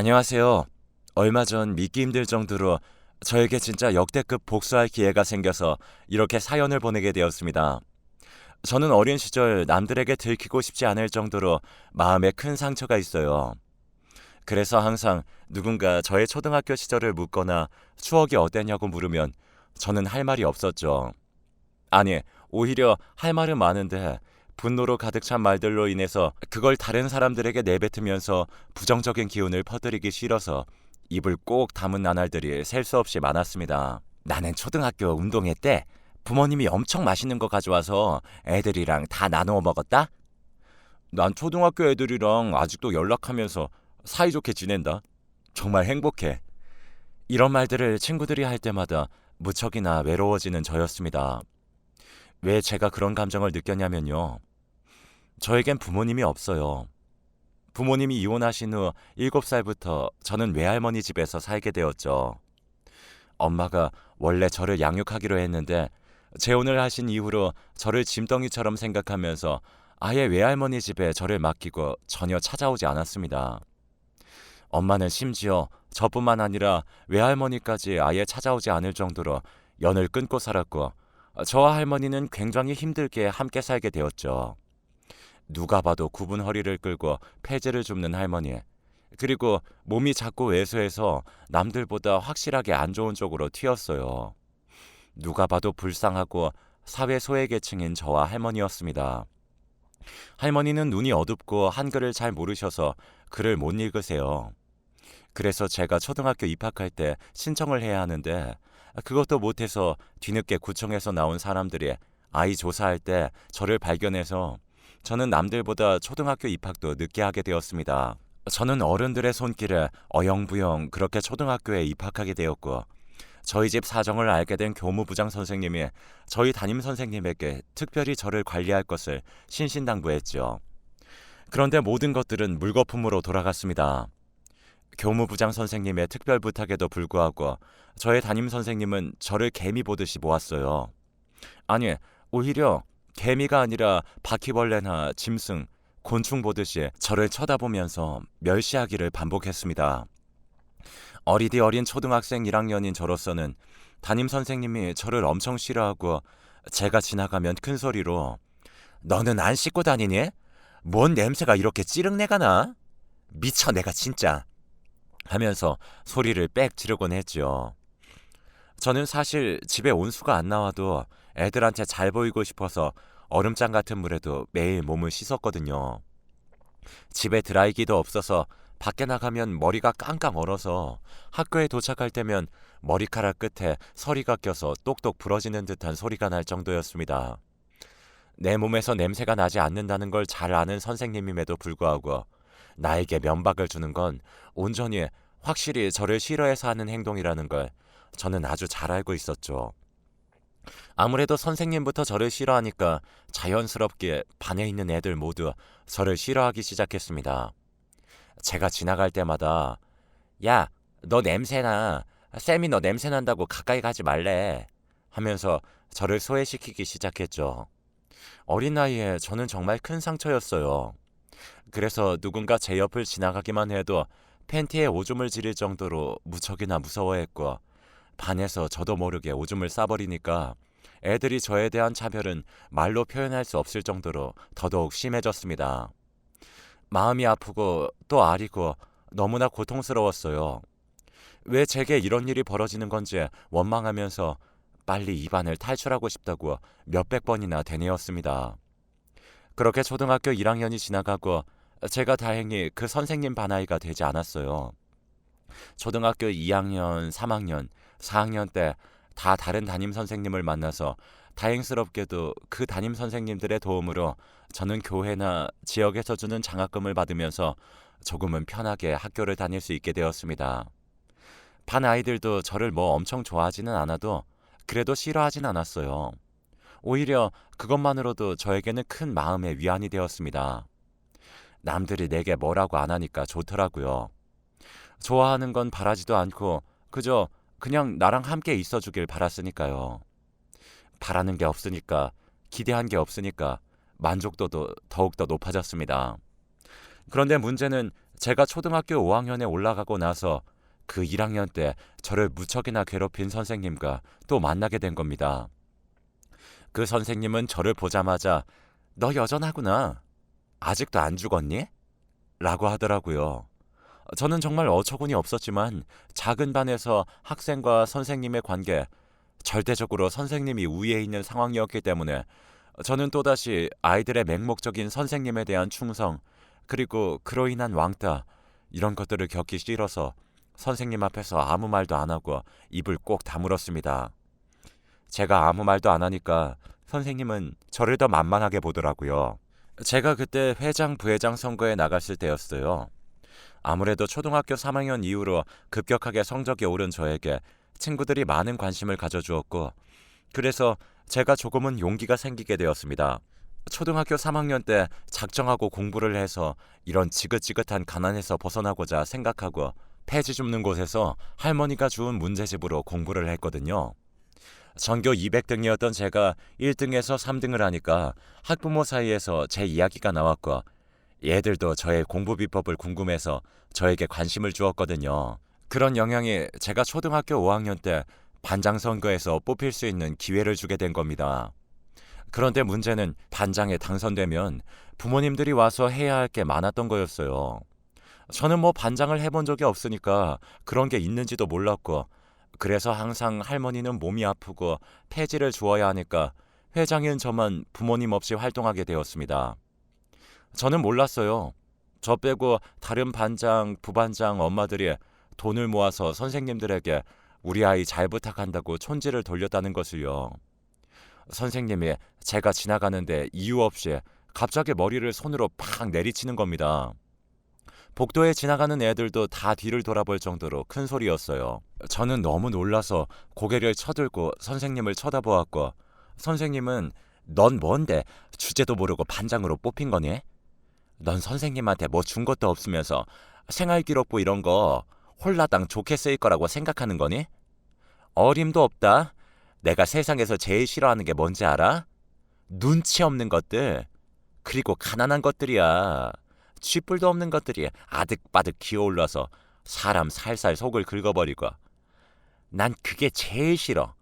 안녕하세요. 얼마 전 믿기 힘들 정도로 저에게 진짜 역대급 복수할 기회가 생겨서 이렇게 사연을 보내게 되었습니다. 저는 어린 시절 남들에게 들키고 싶지 않을 정도로 마음에 큰 상처가 있어요. 그래서 항상 누군가 저의 초등학교 시절을 묻거나 추억이 어땠냐고 물으면 저는 할 말이 없었죠. 아니, 오히려 할 말은 많은데 분노로 가득 찬 말들로 인해서 그걸 다른 사람들에게 내뱉으면서 부정적인 기운을 퍼뜨리기 싫어서 입을 꼭 다문 나날들이 셀 수 없이 많았습니다. 나는 초등학교 운동회 때 부모님이 엄청 맛있는 거 가져와서 애들이랑 다 나누어 먹었다? 난 초등학교 애들이랑 아직도 연락하면서 사이좋게 지낸다. 정말 행복해. 이런 말들을 친구들이 할 때마다 무척이나 외로워지는 저였습니다. 왜 제가 그런 감정을 느꼈냐면요. 저에겐 부모님이 없어요. 부모님이 이혼하신 후 7살부터 저는 외할머니 집에서 살게 되었죠. 엄마가 원래 저를 양육하기로 했는데 재혼을 하신 이후로 저를 짐덩이처럼 생각하면서 아예 외할머니 집에 저를 맡기고 전혀 찾아오지 않았습니다. 엄마는 심지어 저뿐만 아니라 외할머니까지 아예 찾아오지 않을 정도로 연을 끊고 살았고 저와 할머니는 굉장히 힘들게 함께 살게 되었죠. 누가 봐도 굽은 허리를 끌고 폐지를 줍는 할머니. 그리고 몸이 자꾸 왜소해서 남들보다 확실하게 안 좋은 쪽으로 튀었어요. 누가 봐도 불쌍하고 사회 소외계층인 저와 할머니였습니다. 할머니는 눈이 어둡고 한글을 잘 모르셔서 글을 못 읽으세요. 그래서 제가 초등학교 입학할 때 신청을 해야 하는데 그것도 못해서 뒤늦게 구청에서 나온 사람들이 아이 조사할 때 저를 발견해서 저는 남들보다 초등학교 입학도 늦게 하게 되었습니다. 저는 어른들의 손길에 어영부영 그렇게 초등학교에 입학하게 되었고 저희 집 사정을 알게 된 교무부장 선생님이 저희 담임 선생님에게 특별히 저를 관리할 것을 신신당부했죠. 그런데 모든 것들은 물거품으로 돌아갔습니다. 교무부장 선생님의 특별 부탁에도 불구하고 저의 담임 선생님은 저를 개미 보듯이 모았어요. 아니, 오히려 개미가 아니라 바퀴벌레나 짐승, 곤충 보듯이 저를 쳐다보면서 멸시하기를 반복했습니다. 어리디 어린 초등학생 1학년인 저로서는 담임 선생님이 저를 엄청 싫어하고 제가 지나가면 큰 소리로 너는 안 씻고 다니니? 뭔 냄새가 이렇게 찌릉내가 나? 미쳐 내가 진짜 하면서 소리를 빽 지르곤 했죠. 저는 사실 집에 온수가 안 나와도 애들한테 잘 보이고 싶어서 얼음장 같은 물에도 매일 몸을 씻었거든요. 집에 드라이기도 없어서 밖에 나가면 머리가 깡깡 얼어서 학교에 도착할 때면 머리카락 끝에 서리가 껴서 똑똑 부러지는 듯한 소리가 날 정도였습니다. 내 몸에서 냄새가 나지 않는다는 걸 잘 아는 선생님임에도 불구하고 나에게 면박을 주는 건 온전히 확실히 저를 싫어해서 하는 행동이라는 걸 저는 아주 잘 알고 있었죠. 아무래도 선생님부터 저를 싫어하니까 자연스럽게 반에 있는 애들 모두 저를 싫어하기 시작했습니다. 제가 지나갈 때마다 야, 너 냄새나. 쌤이 너 냄새난다고 가까이 가지 말래. 하면서 저를 소외시키기 시작했죠. 어린 나이에 저는 정말 큰 상처였어요. 그래서 누군가 제 옆을 지나가기만 해도 팬티에 오줌을 지릴 정도로 무척이나 무서워했고 반에서 저도 모르게 오줌을 싸버리니까 애들이 저에 대한 차별은 말로 표현할 수 없을 정도로 더더욱 심해졌습니다. 마음이 아프고 또 아리고 너무나 고통스러웠어요. 왜 제게 이런 일이 벌어지는 건지 원망하면서 빨리 입안을 탈출하고 싶다고 몇백 번이나 되뇌었습니다. 그렇게 초등학교 1학년이 지나가고 제가 다행히 그 선생님 반아이가 되지 않았어요. 초등학교 2학년, 3학년, 4학년 때 다 다른 담임 선생님을 만나서 다행스럽게도 그 담임 선생님들의 도움으로 저는 교회나 지역에서 주는 장학금을 받으면서 조금은 편하게 학교를 다닐 수 있게 되었습니다. 반 아이들도 저를 뭐 엄청 좋아하지는 않아도 그래도 싫어하진 않았어요. 오히려 그것만으로도 저에게는 큰 마음의 위안이 되었습니다. 남들이 내게 뭐라고 안 하니까 좋더라고요. 좋아하는 건 바라지도 않고 그저 그냥 나랑 함께 있어 주길 바랐으니까요. 바라는 게 없으니까 기대한 게 없으니까 만족도도 더욱더 높아졌습니다. 그런데 문제는 제가 초등학교 5학년에 올라가고 나서 그 1학년 때 저를 무척이나 괴롭힌 선생님과 또 만나게 된 겁니다. 그 선생님은 저를 보자마자 너 여전하구나. 아직도 안 죽었니? 라고 하더라고요. 저는 정말 어처구니 없었지만 작은 반에서 학생과 선생님의 관계, 절대적으로 선생님이 우위에 있는 상황이었기 때문에 저는 또다시 아이들의 맹목적인 선생님에 대한 충성, 그리고 그로 인한 왕따, 이런 것들을 겪기 싫어서 선생님 앞에서 아무 말도 안 하고 입을 꼭 다물었습니다. 제가 아무 말도 안 하니까 선생님은 저를 더 만만하게 보더라고요. 제가 그때 회장, 부회장 선거에 나갔을 때였어요. 아무래도 초등학교 3학년 이후로 급격하게 성적이 오른 저에게 친구들이 많은 관심을 가져주었고, 그래서 제가 조금은 용기가 생기게 되었습니다. 초등학교 3학년 때 작정하고 공부를 해서 이런 지긋지긋한 가난에서 벗어나고자 생각하고 폐지 줍는 곳에서 할머니가 주운 문제집으로 공부를 했거든요. 전교 200등이었던 제가 1등에서 3등을 하니까 학부모 사이에서 제 이야기가 나왔고 얘들도 저의 공부 비법을 궁금해서 저에게 관심을 주었거든요. 그런 영향이 제가 초등학교 5학년 때 반장 선거에서 뽑힐 수 있는 기회를 주게 된 겁니다. 그런데 문제는 반장에 당선되면 부모님들이 와서 해야 할 게 많았던 거였어요. 저는 뭐 반장을 해본 적이 없으니까 그런 게 있는지도 몰랐고 그래서 항상 할머니는 몸이 아프고 폐지를 주어야 하니까 회장인 저만 부모님 없이 활동하게 되었습니다. 저는 몰랐어요. 저 빼고 다른 반장, 부반장 엄마들이 돈을 모아서 선생님들에게 우리 아이 잘 부탁한다고 촌지를 돌렸다는 것을요. 선생님이 제가 지나가는데 이유 없이 갑자기 머리를 손으로 팍 내리치는 겁니다. 복도에 지나가는 애들도 다 뒤를 돌아볼 정도로 큰 소리였어요. 저는 너무 놀라서 고개를 쳐들고 선생님을 쳐다보았고 선생님은 넌 뭔데 주제도 모르고 반장으로 뽑힌 거니? 넌 선생님한테 뭐 준 것도 없으면서 생활기록부 이런 거 홀라당 좋게 쓰일 거라고 생각하는 거니? 어림도 없다. 내가 세상에서 제일 싫어하는 게 뭔지 알아? 눈치 없는 것들. 그리고 가난한 것들이야. 쥐뿔도 없는 것들이 아득바득 기어올라서 사람 살살 속을 긁어버리고. 난 그게 제일 싫어.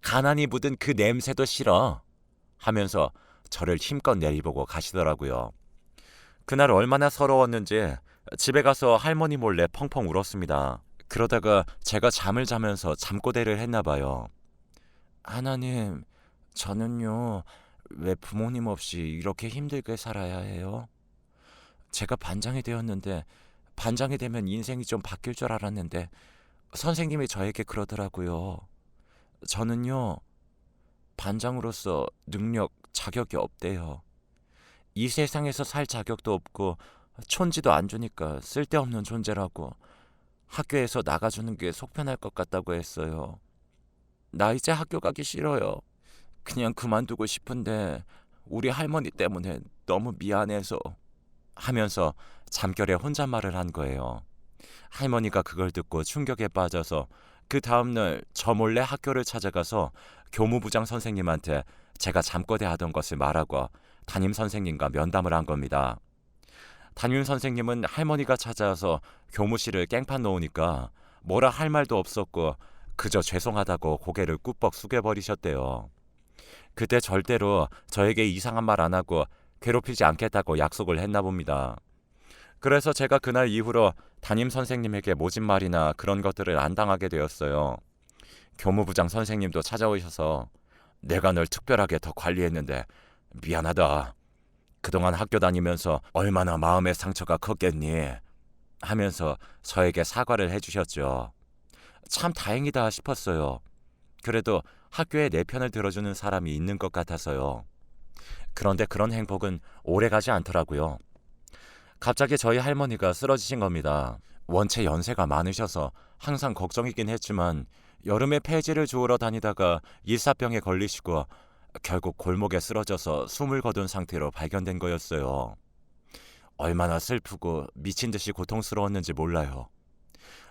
가난이 묻은 그 냄새도 싫어. 하면서 저를 힘껏 내리보고 가시더라고요. 그날 얼마나 서러웠는지 집에 가서 할머니 몰래 펑펑 울었습니다. 그러다가 제가 잠을 자면서 잠꼬대를 했나 봐요. 하나님, 저는요, 왜 부모님 없이 이렇게 힘들게 살아야 해요? 제가 반장이 되었는데, 반장이 되면 인생이 좀 바뀔 줄 알았는데, 선생님이 저에게 그러더라고요. 저는요, 반장으로서 능력, 자격이 없대요. 이 세상에서 살 자격도 없고, 촌지도 안 주니까 쓸데없는 존재라고 학교에서 나가주는 게 속편할 것 같다고 했어요. 나 이제 학교 가기 싫어요. 그냥 그만두고 싶은데 우리 할머니 때문에 너무 미안해서 하면서 잠결에 혼잣말을 한 거예요. 할머니가 그걸 듣고 충격에 빠져서 그 다음날 저 몰래 학교를 찾아가서 교무부장 선생님한테 제가 잠꼬대 하던 것을 말하고 담임 선생님과 면담을 한 겁니다. 담임 선생님은 할머니가 찾아와서 교무실을 깽판 놓으니까 뭐라 할 말도 없었고 그저 죄송하다고 고개를 꾹뻑 숙여버리셨대요. 그때 절대로 저에게 이상한 말 안 하고 괴롭히지 않겠다고 약속을 했나 봅니다. 그래서 제가 그날 이후로 담임 선생님에게 모진말이나 그런 것들을 안 당하게 되었어요. 교무부장 선생님도 찾아오셔서 내가 널 특별하게 더 관리했는데 미안하다. 그동안 학교 다니면서 얼마나 마음의 상처가 컸겠니? 하면서 저에게 사과를 해주셨죠. 참 다행이다 싶었어요. 그래도 학교에 내 편을 들어주는 사람이 있는 것 같아서요. 그런데 그런 행복은 오래 가지 않더라고요. 갑자기 저희 할머니가 쓰러지신 겁니다. 원체 연세가 많으셔서 항상 걱정이긴 했지만 여름에 폐지를 주우러 다니다가 일사병에 걸리시고 결국 골목에 쓰러져서 숨을 거둔 상태로 발견된 거였어요. 얼마나 슬프고 미친 듯이 고통스러웠는지 몰라요.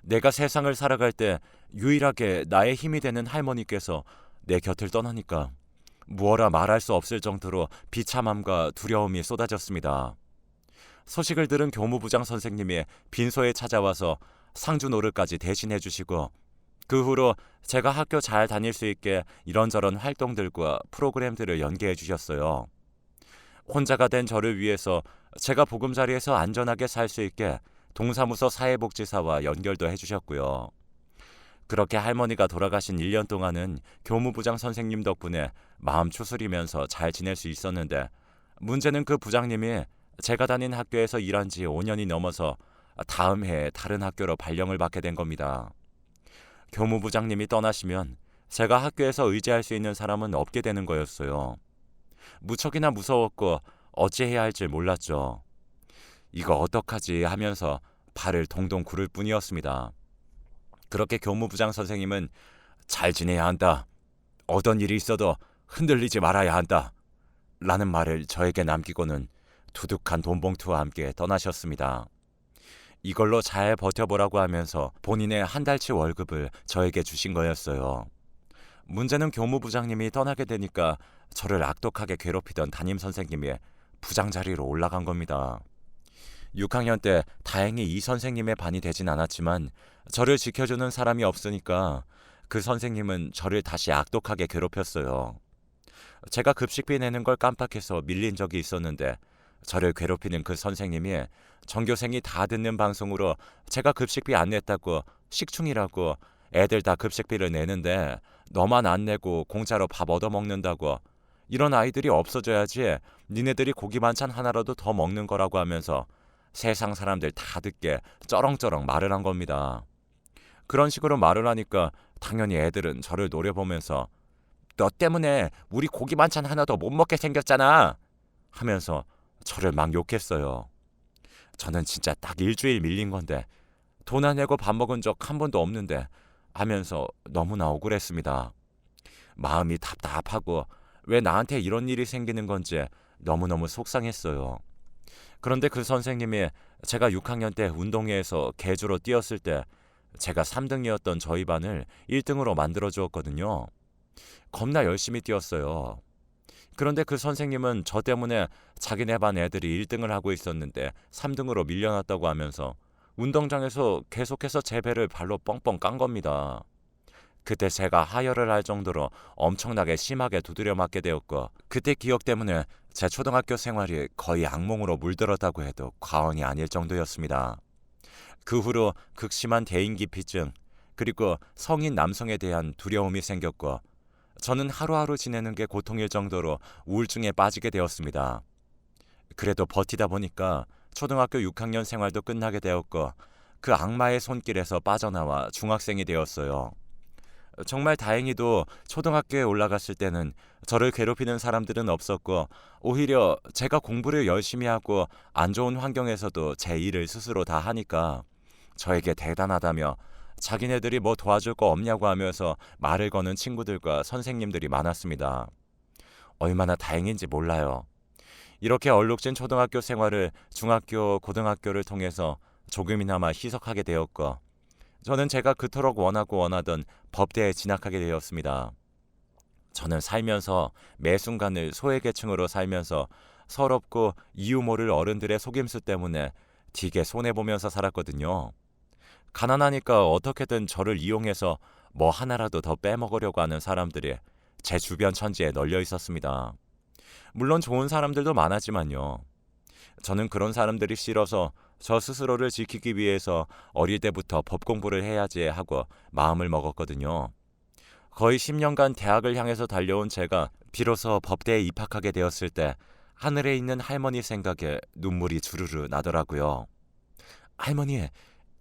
내가 세상을 살아갈 때 유일하게 나의 힘이 되는 할머니께서 내 곁을 떠나니까 무어라 말할 수 없을 정도로 비참함과 두려움이 쏟아졌습니다. 소식을 들은 교무부장 선생님이 빈소에 찾아와서 상주 노릇까지 대신해 주시고 그 후로 제가 학교 잘 다닐 수 있게 이런저런 활동들과 프로그램들을 연계해 주셨어요. 혼자가 된 저를 위해서 제가 보금자리에서 안전하게 살 수 있게 동사무소 사회복지사와 연결도 해주셨고요. 그렇게 할머니가 돌아가신 1년 동안은 교무부장 선생님 덕분에 마음 추스리면서 잘 지낼 수 있었는데 문제는 그 부장님이 제가 다닌 학교에서 일한 지 5년이 넘어서 다음 해에 다른 학교로 발령을 받게 된 겁니다. 교무부장님이 떠나시면 제가 학교에서 의지할 수 있는 사람은 없게 되는 거였어요. 무척이나 무서웠고 어찌해야 할지 몰랐죠. 이거 어떡하지 하면서 발을 동동 구를 뿐이었습니다. 그렇게 교무부장 선생님은 잘 지내야 한다. 어떤 일이 있어도 흔들리지 말아야 한다. 라는 말을 저에게 남기고는 두둑한 돈봉투와 함께 떠나셨습니다. 이걸로 잘 버텨보라고 하면서 본인의 한 달치 월급을 저에게 주신 거였어요. 문제는 교무부장님이 떠나게 되니까 저를 악독하게 괴롭히던 담임 선생님이 부장 자리로 올라간 겁니다. 6학년 때 다행히 이 선생님의 반이 되진 않았지만 저를 지켜주는 사람이 없으니까 그 선생님은 저를 다시 악독하게 괴롭혔어요. 제가 급식비 내는 걸 깜빡해서 밀린 적이 있었는데 저를 괴롭히는 그 선생님이 전교생이 다 듣는 방송으로 제가 급식비 안 냈다고 식충이라고 애들 다 급식비를 내는데 너만 안 내고 공짜로 밥 얻어 먹는다고 이런 아이들이 없어져야지 니네들이 고기 반찬 하나라도 더 먹는 거라고 하면서 세상 사람들 다 듣게 쩌렁쩌렁 말을 한 겁니다. 그런 식으로 말을 하니까 당연히 애들은 저를 노려보면서 너 때문에 우리 고기 반찬 하나 더 못 먹게 생겼잖아 하면서 저를 막 욕했어요. 저는 진짜 딱 일주일 밀린 건데 돈 안 내고 밥 먹은 적 한 번도 없는데 하면서 너무나 억울했습니다. 마음이 답답하고 왜 나한테 이런 일이 생기는 건지 너무너무 속상했어요. 그런데 그 선생님이 제가 6학년 때 운동회에서 개주로 뛰었을 때 제가 3등이었던 저희 반을 1등으로 만들어 주었거든요. 겁나 열심히 뛰었어요. 그런데 그 선생님은 저 때문에 자기네 반 애들이 1등을 하고 있었는데 3등으로 밀려났다고 하면서 운동장에서 계속해서 제 배를 발로 뻥뻥 깐 겁니다. 그때 제가 하혈을 할 정도로 엄청나게 심하게 두드려 맞게 되었고 그때 기억 때문에 제 초등학교 생활이 거의 악몽으로 물들었다고 해도 과언이 아닐 정도였습니다. 그 후로 극심한 대인기피증 그리고 성인 남성에 대한 두려움이 생겼고 저는 하루하루 지내는 게 고통일 정도로 우울증에 빠지게 되었습니다. 그래도 버티다 보니까 초등학교 6학년 생활도 끝나게 되었고 그 악마의 손길에서 빠져나와 중학생이 되었어요. 정말 다행히도 초등학교에 올라갔을 때는 저를 괴롭히는 사람들은 없었고 오히려 제가 공부를 열심히 하고 안 좋은 환경에서도 제 일을 스스로 다 하니까 저에게 대단하다며 자기네들이 뭐 도와줄 거 없냐고 하면서 말을 거는 친구들과 선생님들이 많았습니다. 얼마나 다행인지 몰라요. 이렇게 얼룩진 초등학교 생활을 중학교, 고등학교를 통해서 조금이나마 희석하게 되었고 저는 제가 그토록 원하고 원하던 법대에 진학하게 되었습니다. 저는 살면서 매 순간을 소외계층으로 살면서 서럽고 이유 모를 어른들의 속임수 때문에 되게 손해보면서 살았거든요. 가난하니까 어떻게든 저를 이용해서 뭐 하나라도 더 빼먹으려고 하는 사람들이 제 주변 천지에 널려 있었습니다. 물론 좋은 사람들도 많았지만요. 저는 그런 사람들이 싫어서 저 스스로를 지키기 위해서 어릴 때부터 법 공부를 해야지 하고 마음을 먹었거든요. 거의 10년간 대학을 향해서 달려온 제가 비로소 법대에 입학하게 되었을 때 하늘에 있는 할머니 생각에 눈물이 주르르 나더라고요. 할머니,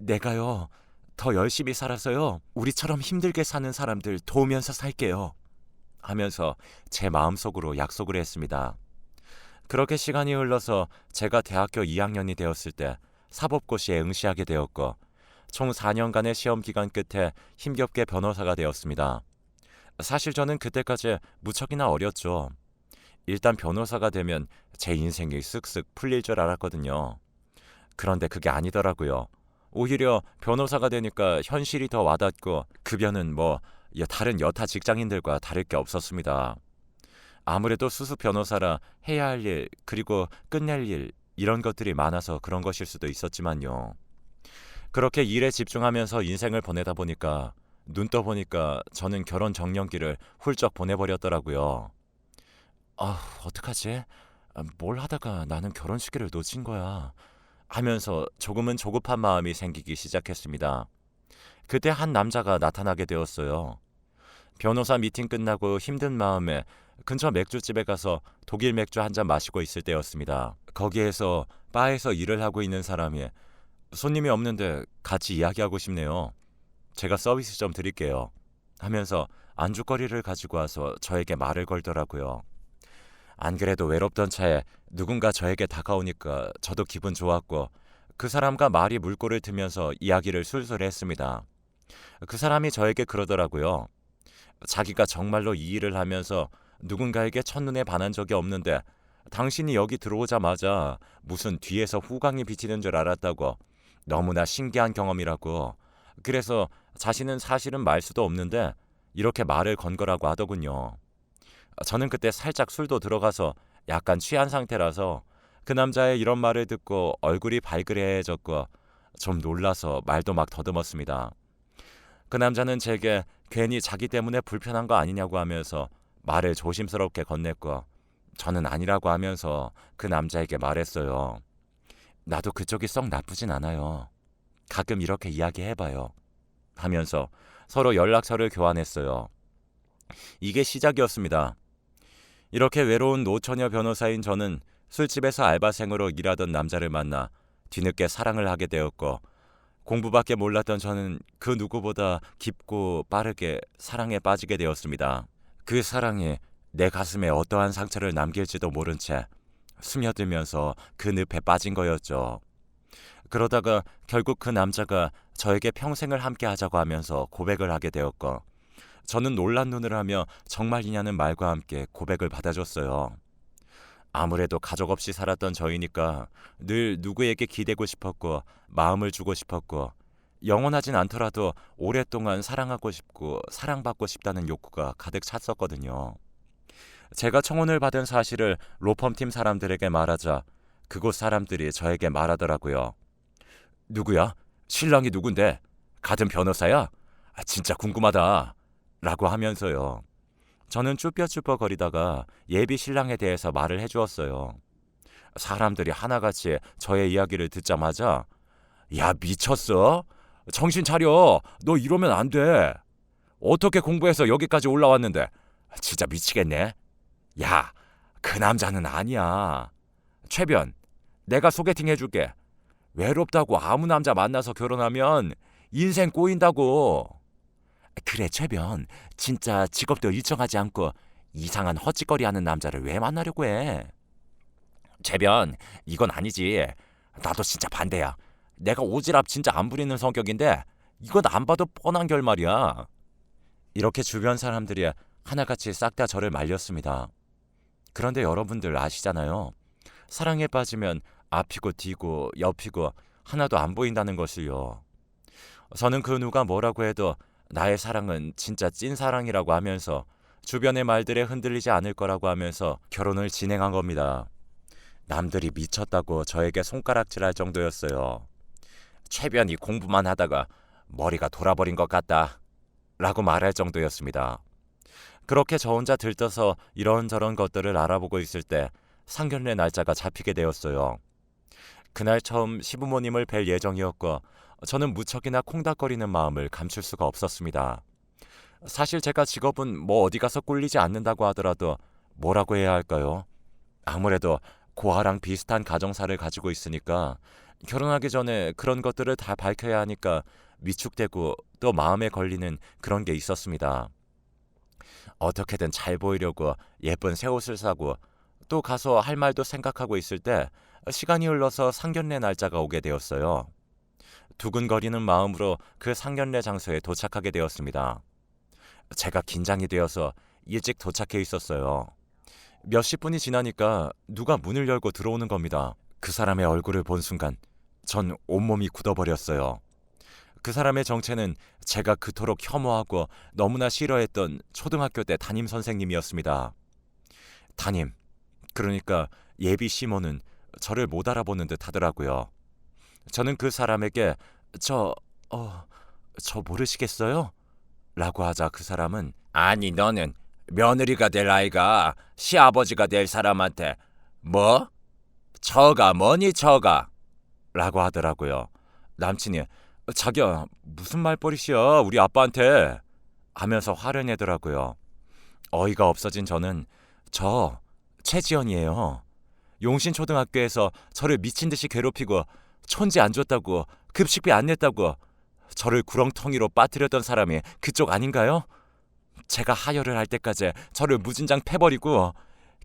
내가요, 더 열심히 살아서요, 우리처럼 힘들게 사는 사람들 도우면서 살게요. 하면서 제 마음속으로 약속을 했습니다. 그렇게 시간이 흘러서 제가 대학교 2학년이 되었을 때 사법고시에 응시하게 되었고 총 4년간의 시험 기간 끝에 힘겹게 변호사가 되었습니다. 사실 저는 그때까지 무척이나 어렸죠. 일단 변호사가 되면 제 인생이 쓱쓱 풀릴 줄 알았거든요. 그런데 그게 아니더라고요. 오히려 변호사가 되니까 현실이 더 와닿고 급여는 뭐 다른 여타 직장인들과 다를 게 없었습니다. 아무래도 수습 변호사라 해야 할 일, 그리고 끝낼 일, 이런 것들이 많아서 그런 것일 수도 있었지만요. 그렇게 일에 집중하면서 인생을 보내다 보니까 눈 떠 보니까 저는 결혼 정년기를 훌쩍 보내버렸더라고요. 아, 어떡하지? 아, 뭘 하다가 나는 결혼 시기를 놓친 거야. 하면서 조금은 조급한 마음이 생기기 시작했습니다. 그때 한 남자가 나타나게 되었어요. 변호사 미팅 끝나고 힘든 마음에 근처 맥주집에 가서 독일 맥주 한 잔 마시고 있을 때였습니다. 거기에서 바에서 일을 하고 있는 사람이 손님이 없는데 같이 이야기하고 싶네요. 제가 서비스 좀 드릴게요. 하면서 안주거리를 가지고 와서 저에게 말을 걸더라고요. 안 그래도 외롭던 차에 누군가 저에게 다가오니까 저도 기분 좋았고 그 사람과 말이 물꼬를 트면서 이야기를 술술 했습니다. 그 사람이 저에게 그러더라고요. 자기가 정말로 이 일을 하면서 누군가에게 첫눈에 반한 적이 없는데 당신이 여기 들어오자마자 무슨 뒤에서 후광이 비치는 줄 알았다고 너무나 신기한 경험이라고 그래서 자신은 사실은 말 수도 없는데 이렇게 말을 건 거라고 하더군요. 저는 그때 살짝 술도 들어가서 약간 취한 상태라서 그 남자의 이런 말을 듣고 얼굴이 발그레해졌고 좀 놀라서 말도 막 더듬었습니다. 그 남자는 제게 괜히 자기 때문에 불편한 거 아니냐고 하면서 말을 조심스럽게 건넸고 저는 아니라고 하면서 그 남자에게 말했어요. 나도 그쪽이 썩 나쁘진 않아요. 가끔 이렇게 이야기해봐요. 하면서 서로 연락처를 교환했어요. 이게 시작이었습니다. 이렇게 외로운 노처녀 변호사인 저는 술집에서 알바생으로 일하던 남자를 만나 뒤늦게 사랑을 하게 되었고 공부밖에 몰랐던 저는 그 누구보다 깊고 빠르게 사랑에 빠지게 되었습니다. 그 사랑이 내 가슴에 어떠한 상처를 남길지도 모른 채 스며들면서 그 늪에 빠진 거였죠. 그러다가 결국 그 남자가 저에게 평생을 함께 하자고 하면서 고백을 하게 되었고 저는 놀란 눈을 하며 정말이냐는 말과 함께 고백을 받아줬어요. 아무래도 가족 없이 살았던 저희니까 늘 누구에게 기대고 싶었고 마음을 주고 싶었고 영원하진 않더라도 오랫동안 사랑하고 싶고 사랑받고 싶다는 욕구가 가득 찼었거든요. 제가 청혼을 받은 사실을 로펌팀 사람들에게 말하자 그곳 사람들이 저에게 말하더라고요. 누구야? 신랑이 누군데? 같은 변호사야? 아, 진짜 궁금하다. 라고 하면서요. 저는 쭈뼛쭈뼛 거리다가 예비 신랑에 대해서 말을 해주었어요. 사람들이 하나같이 저의 이야기를 듣자마자 야 미쳤어? 정신 차려. 너 이러면 안 돼. 어떻게 공부해서 여기까지 올라왔는데 진짜 미치겠네. 야, 그 남자는 아니야. 최변, 내가 소개팅 해줄게. 외롭다고 아무 남자 만나서 결혼하면 인생 꼬인다고. 그래, 최변. 진짜 직업도 일정하지 않고 이상한 헛짓거리 하는 남자를 왜 만나려고 해? 최변, 이건 아니지. 나도 진짜 반대야. 내가 오지랖 진짜 안 부리는 성격인데 이건 안 봐도 뻔한 결말이야. 이렇게 주변 사람들이 하나같이 싹 다 저를 말렸습니다. 그런데 여러분들 아시잖아요. 사랑에 빠지면 앞이고 뒤고 옆이고 하나도 안 보인다는 것을요. 저는 그 누가 뭐라고 해도 나의 사랑은 진짜 찐 사랑이라고 하면서 주변의 말들에 흔들리지 않을 거라고 하면서 결혼을 진행한 겁니다. 남들이 미쳤다고 저에게 손가락질 할 정도였어요. 최변이 공부만 하다가 머리가 돌아버린 것 같다. 라고 말할 정도였습니다. 그렇게 저 혼자 들떠서 이런저런 것들을 알아보고 있을 때 상견례 날짜가 잡히게 되었어요. 그날 처음 시부모님을 뵐 예정이었고 저는 무척이나 콩닥거리는 마음을 감출 수가 없었습니다. 사실 제가 직업은 뭐 어디 가서 꿀리지 않는다고 하더라도 뭐라고 해야 할까요? 아무래도 고아랑 비슷한 가정사를 가지고 있으니까 결혼하기 전에 그런 것들을 다 밝혀야 하니까 위축되고 또 마음에 걸리는 그런 게 있었습니다. 어떻게든 잘 보이려고 예쁜 새 옷을 사고 또 가서 할 말도 생각하고 있을 때 시간이 흘러서 상견례 날짜가 오게 되었어요. 두근거리는 마음으로 그 상견례 장소에 도착하게 되었습니다. 제가 긴장이 되어서 일찍 도착해 있었어요. 몇십 분이 지나니까 누가 문을 열고 들어오는 겁니다. 그 사람의 얼굴을 본 순간 전 온몸이 굳어버렸어요. 그 사람의 정체는 제가 그토록 혐오하고 너무나 싫어했던 초등학교 때 담임 선생님이었습니다. 담임, 그러니까 예비 시모는 저를 못 알아보는 듯 하더라고요. 저는 그 사람에게 저, 어, 저 모르시겠어요? 라고 하자 그 사람은 아니 너는 며느리가 될 아이가 시아버지가 될 사람한테 뭐? 저가 뭐니 저가? 라고 하더라고요. 남친이 자기야 무슨 말버릇이야 우리 아빠한테 하면서 화를 내더라고요. 어이가 없어진 저는 저 최지연이에요. 용신초등학교에서 저를 미친 듯이 괴롭히고 촌지 안 줬다고 급식비 안 냈다고 저를 구렁텅이로 빠뜨렸던 사람이 그쪽 아닌가요? 제가 하혈을 할 때까지 저를 무진장 패버리고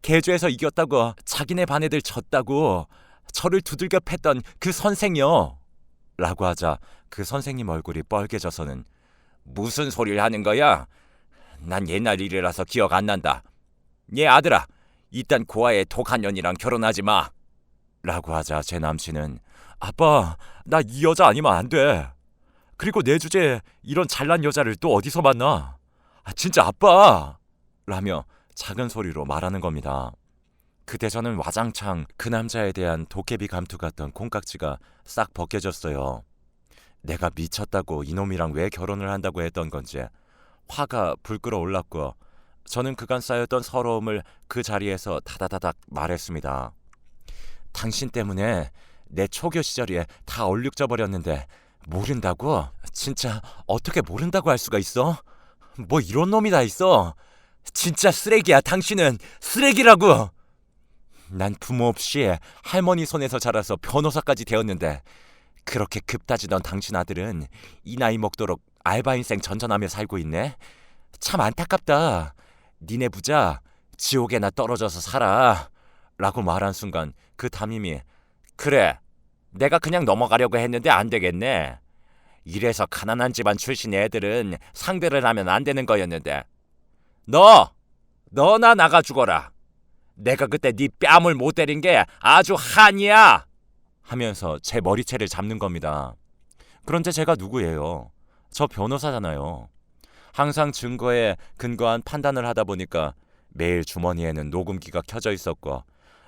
개주에서 이겼다고 자기네 반 애들 졌다고 저를 두들겨 팼던 그 선생이요. 라고 하자 그 선생님 얼굴이 뻘개져서는 무슨 소리를 하는 거야? 난 옛날 일이라서 기억 안 난다. 얘 아들아, 이딴 고아의 독한 년이랑 결혼하지 마. 라고 하자 제 남친은 아빠, 나 이 여자 아니면 안 돼. 그리고 내 주제에 이런 잘난 여자를 또 어디서 만나? 아, 진짜 아빠! 라며 작은 소리로 말하는 겁니다. 그때 저는 와장창 그 남자에 대한 도깨비 감투 같던 콩깍지가 싹 벗겨졌어요. 내가 미쳤다고 이놈이랑 왜 결혼을 한다고 했던 건지 화가 불끓어 올랐고 저는 그간 쌓였던 서러움을 그 자리에서 다다다닥 말했습니다. 당신 때문에 내 초교 시절이 다 얼룩져 버렸는데 모른다고? 진짜 어떻게 모른다고 할 수가 있어? 뭐 이런 놈이 다 있어. 진짜 쓰레기야. 당신은 쓰레기라고. 난 부모 없이 할머니 손에서 자라서 변호사까지 되었는데 그렇게 급따지던 당신 아들은 이 나이 먹도록 알바 인생 전전하며 살고 있네. 참 안타깝다. 니네 부자 지옥에나 떨어져서 살아. 라고 말한 순간 그 담임이 그래 내가 그냥 넘어가려고 했는데 안 되겠네. 이래서 가난한 집안 출신 애들은 상대를 하면 안 되는 거였는데 너 너나 나가 죽어라. 내가 그때 네 뺨을 못 때린 게 아주 한이야. 하면서 제 머리채를 잡는 겁니다. 그런데 제가 누구예요? 저 변호사잖아요. 항상 증거에 근거한 판단을 하다 보니까 매일 주머니에는 녹음기가 켜져 있었고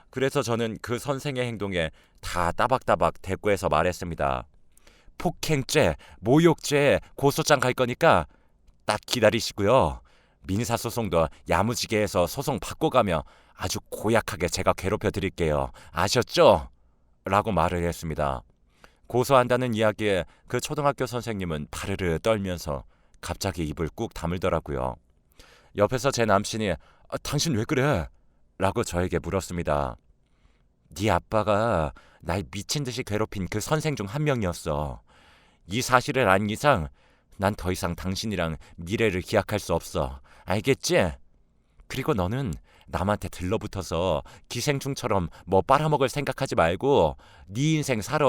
그래서 저는 그 선생의 행동에 다 따박따박 대꾸해서 말했습니다. 폭행죄, 모욕죄 고소장 갈 거니까 딱 기다리시고요. 민사소송도 야무지게 해서 소송 바꿔가며 아주 고약하게 제가 괴롭혀 드릴게요. 아셨죠? 라고 말을 했습니다. 고소한다는 이야기에 그 초등학교 선생님은 파르르 떨면서 갑자기 입을 꾹 다물더라고요. 옆에서 제 남친이 아, 당신 왜 그래? 라고 저에게 물었습니다. 네 아빠가 날 미친 듯이 괴롭힌 그 선생 중 한 명이었어. 이 사실을 안 이상 난 더 이상 당신이랑 미래를 기약할 수 없어. 알겠지? 그리고 너는 남한테 들러붙어서 기생충처럼 뭐 빨아먹을 생각하지 말고 네 인생 살아.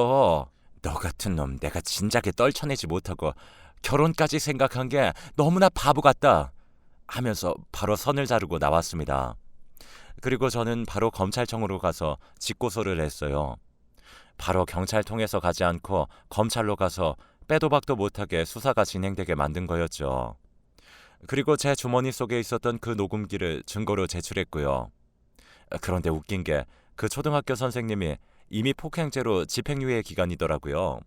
너 같은 놈 내가 진작에 떨쳐내지 못하고 결혼까지 생각한 게 너무나 바보 같다. 하면서 바로 선을 자르고 나왔습니다. 그리고 저는 바로 검찰청으로 가서 직고소를 했어요. 바로 경찰 통해서 가지 않고 검찰로 가서 빼도 박도 못하게 수사가 진행되게 만든 거였죠. 그리고 제 주머니 속에 있었던 그 녹음기를 증거로 제출했고요. 그런데 웃긴 게 그 초등학교 선생님이 이미 폭행죄로 집행유예 기간이더라고요.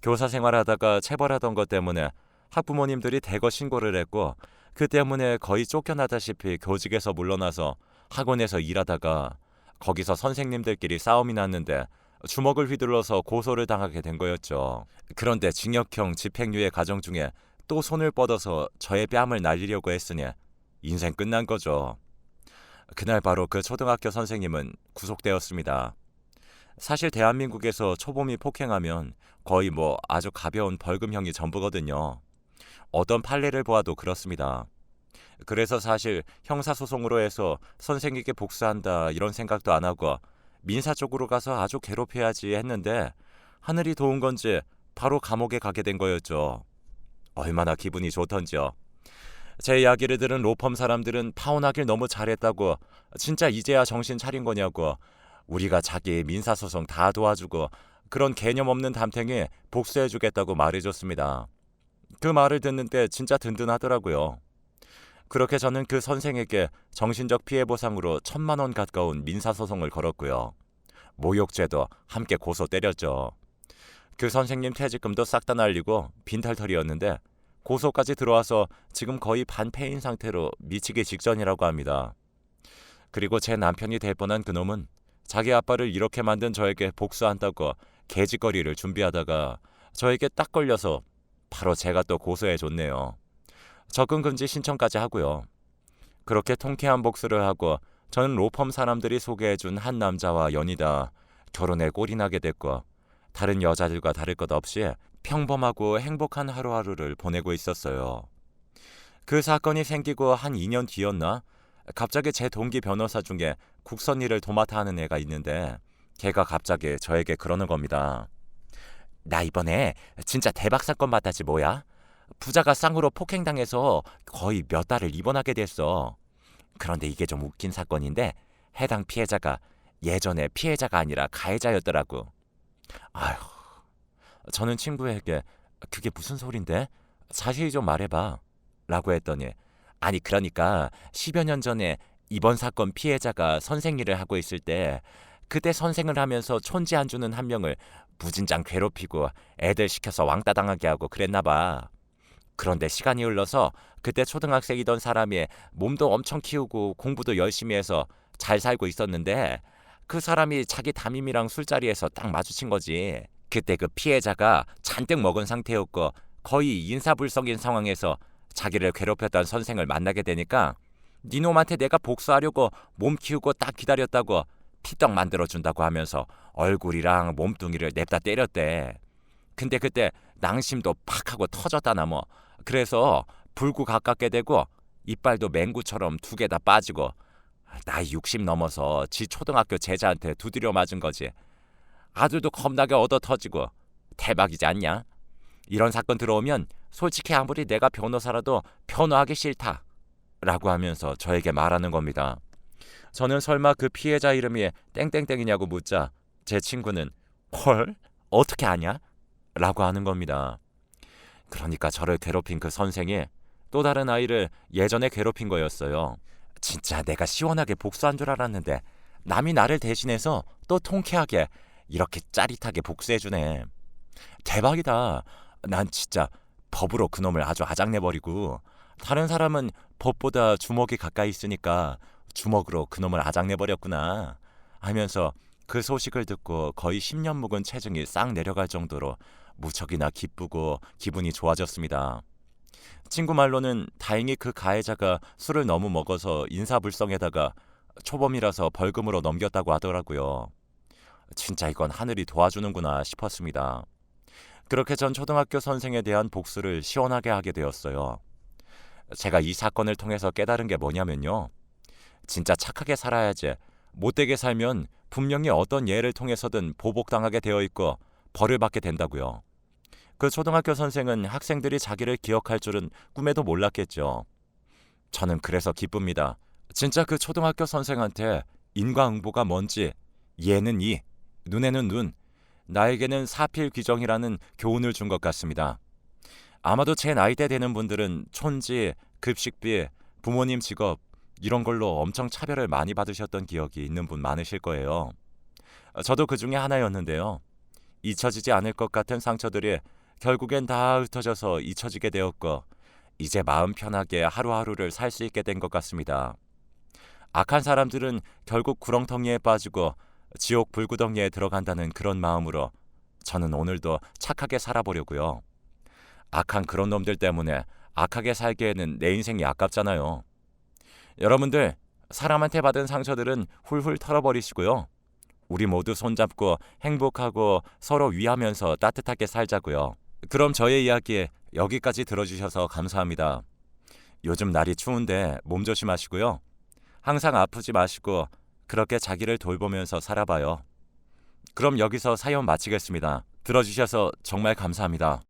교사 생활하다가 체벌하던 것 때문에 학부모님들이 대거 신고를 했고 그 때문에 거의 쫓겨나다시피 교직에서 물러나서 학원에서 일하다가 거기서 선생님들끼리 싸움이 났는데 주먹을 휘둘러서 고소를 당하게 된 거였죠. 그런데 징역형 집행유예 과정 중에 또 손을 뻗어서 저의 뺨을 날리려고 했으니 인생 끝난 거죠. 그날 바로 그 초등학교 선생님은 구속되었습니다. 사실 대한민국에서 초범이 폭행하면 거의 뭐 아주 가벼운 벌금형이 전부거든요. 어떤 판례를 보아도 그렇습니다. 그래서 사실 형사소송으로 해서 선생님께 복수한다 이런 생각도 안 하고 민사 쪽으로 가서 아주 괴롭혀야지 했는데 하늘이 도운 건지 바로 감옥에 가게 된 거였죠. 얼마나 기분이 좋던지요. 제 이야기를 들은 로펌 사람들은 파혼하길 너무 잘했다고 진짜 이제야 정신 차린 거냐고 우리가 자기 민사소송 다 도와주고 그런 개념 없는 담탱이 복수해주겠다고 말해줬습니다. 그 말을 듣는데 진짜 든든하더라고요. 그렇게 저는 그 선생에게 정신적 피해 보상으로 천만 원 가까운 민사소송을 걸었고요. 모욕죄도 함께 고소 때렸죠. 그 선생님 퇴직금도 싹 다 날리고 빈털털이었는데 고소까지 들어와서 지금 거의 반폐인 상태로 미치기 직전이라고 합니다. 그리고 제 남편이 될 뻔한 그놈은 자기 아빠를 이렇게 만든 저에게 복수한다고 개짓거리를 준비하다가 저에게 딱 걸려서 바로 제가 또 고소해 줬네요. 접근 금지 신청까지 하고요. 그렇게 통쾌한 복수를 하고 저는 로펌 사람들이 소개해준 한 남자와 연이다 결혼에 꼴이 나게 됐고 다른 여자들과 다를 것 없이 평범하고 행복한 하루하루를 보내고 있었어요. 그 사건이 생기고 한 2년 뒤였나? 갑자기 제 동기 변호사 중에 국선 일을 도맡아 하는 애가 있는데 걔가 갑자기 저에게 그러는 겁니다. 나 이번에 진짜 대박 사건 받았지 뭐야? 부자가 쌍으로 폭행당해서 거의 몇 달을 입원하게 됐어. 그런데 이게 좀 웃긴 사건인데 해당 피해자가 예전에 피해자가 아니라 가해자였더라고. 아휴, 저는 친구에게 그게 무슨 소린데? 자세히 좀 말해봐. 라고 했더니 아니 그러니까 10여 년 전에 이번 사건 피해자가 선생 일을 하고 있을 때 그때 선생을 하면서 촌지 안 주는 한 명을 무진장 괴롭히고 애들 시켜서 왕따 당하게 하고 그랬나 봐. 그런데 시간이 흘러서 그때 초등학생이던 사람이 몸도 엄청 키우고 공부도 열심히 해서 잘 살고 있었는데 그 사람이 자기 담임이랑 술자리에서 딱 마주친 거지. 그때 그 피해자가 잔뜩 먹은 상태였고 거의 인사불성인 상황에서 자기를 괴롭혔던 선생을 만나게 되니까 니놈한테 내가 복수하려고 몸 키우고 딱 기다렸다고 피떡 만들어준다고 하면서 얼굴이랑 몸뚱이를 냅다 때렸대. 근데 그때 낭심도 팍 하고 터졌다나 뭐. 그래서 불구 가깝게 되고 이빨도 맹구처럼 두 개 다 빠지고 나이 60 넘어서 지 초등학교 제자한테 두드려 맞은 거지. 아들도 겁나게 얻어 터지고 대박이지 않냐? 이런 사건 들어오면 솔직히 아무리 내가 변호사라도 변호하기 싫다. 라고 하면서 저에게 말하는 겁니다. 저는 설마 그 피해자 이름이 땡땡땡이냐고 묻자 제 친구는 헐? 어떻게 아냐? 라고 하는 겁니다. 그러니까 저를 괴롭힌 그 선생이 또 다른 아이를 예전에 괴롭힌 거였어요. 진짜 내가 시원하게 복수한 줄 알았는데 남이 나를 대신해서 또 통쾌하게 이렇게 짜릿하게 복수해주네. 대박이다. 난 진짜 법으로 그놈을 아주 아작내버리고 다른 사람은 법보다 주먹이 가까이 있으니까 주먹으로 그놈을 아작내버렸구나 하면서 그 소식을 듣고 거의 10년 묵은 체중이 싹 내려갈 정도로 무척이나 기쁘고 기분이 좋아졌습니다. 친구 말로는 다행히 그 가해자가 술을 너무 먹어서 인사불성에다가 초범이라서 벌금으로 넘겼다고 하더라고요. 진짜 이건 하늘이 도와주는구나 싶었습니다. 그렇게 전 초등학교 선생에 대한 복수를 시원하게 하게 되었어요. 제가 이 사건을 통해서 깨달은 게 뭐냐면요. 진짜 착하게 살아야지. 못되게 살면 분명히 어떤 예를 통해서든 보복당하게 되어 있고 벌을 받게 된다고요. 그 초등학교 선생은 학생들이 자기를 기억할 줄은 꿈에도 몰랐겠죠. 저는 그래서 기쁩니다. 진짜 그 초등학교 선생한테 인과응보가 뭔지 얘는 이, 눈에는 눈, 나에게는 사필귀정이라는 교훈을 준 것 같습니다. 아마도 제 나이대 되는 분들은 촌지, 급식비, 부모님 직업 이런 걸로 엄청 차별을 많이 받으셨던 기억이 있는 분 많으실 거예요. 저도 그 중에 하나였는데요. 잊혀지지 않을 것 같은 상처들이 결국엔 다 흩어져서 잊혀지게 되었고 이제 마음 편하게 하루하루를 살 수 있게 된 것 같습니다. 악한 사람들은 결국 구렁텅이에 빠지고 지옥 불구덩이에 들어간다는 그런 마음으로 저는 오늘도 착하게 살아보려고요. 악한 그런 놈들 때문에 악하게 살기에는 내 인생이 아깝잖아요. 여러분들 사람한테 받은 상처들은 훌훌 털어버리시고요. 우리 모두 손잡고 행복하고 서로 위하면서 따뜻하게 살자고요. 그럼 저의 이야기 여기까지 들어주셔서 감사합니다. 요즘 날이 추운데 몸 조심하시고요. 항상 아프지 마시고 그렇게 자기를 돌보면서 살아봐요. 그럼 여기서 사연 마치겠습니다. 들어주셔서 정말 감사합니다.